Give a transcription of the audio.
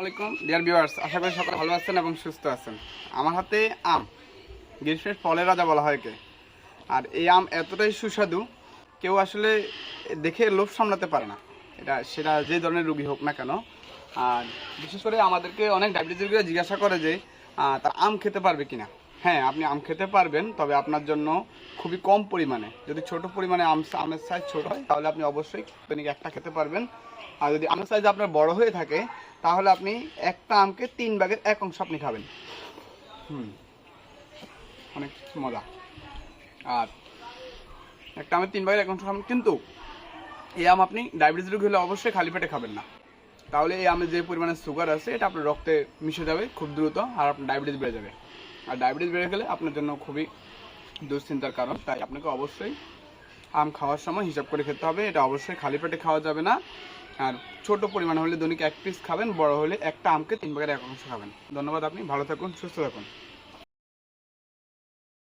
আসসালামাইকুম dear viewers আশা করি সকলে ভালো আছেন এবং সুস্থ আছেন। আমার হাতে আম। গ্রীষ্মের ফলের রাজা বলা হয় একে। আর এই আম এতটাই সুস্বাদু, কেউ আসলে দেখে লোভ সামলাতে পারে না। এটা, সেটা যে ধরনের রুগী হোক না কেন। আর বিশেষ করে আমাদেরকে অনেক ডায়াবেটিস রোগীরা জিজ্ঞাসা করে যে তার আম খেতে পারবে কিনা? হ্যাঁ আপনি আম খেতে পারবেন, তবে আপনার জন্য খুবই কম পরিমাণে। যদি ছোট পরিমাণে আম, আমের সাইজ ছোট হয়, তাহলে আপনি অবশ্যই দৈনিক একটা খেতে পারবেন। আর যদি আমের সাইজ আপনার বড় হয়ে থাকে, তাহলে আপনি একটা আমকে তিন ভাগের এক অংশ আপনি খাবেন। হুম, অনেক মজা। আর একটা আমের তিন ভাগের এক অংশ খাবেন, কিন্তু এই আম আপনি ডায়াবেটিস রোগী হলে অবশ্যই খালি পেটে খাবেন না। তাহলে এই আমে যে পরিমাণে সুগার আছে, এটা আপনার রক্তে মিশে যাবে খুব দ্রুত আর আপনার ডায়াবেটিস বেড়ে যাবে। আর ডায়াবেটিস বেড়ে গেলে আপনার জন্য খুবই দুশ্চিন্তার কারণ, তাই আপনাকে অবশ্যই আম খাওয়ার সময় হিসাব করে খেতে হবে। এটা অবশ্যই খালি পেটে খাওয়া যাবে না। আর ছোট পরিমাণ হলে দৈনিক এক পিস খাবেন, বড় হলে একটা আমকে তিন ভাগের এক অংশ খাবেন। ধন্যবাদ আপনি, ভালো থাকুন, সুস্থ থাকুন।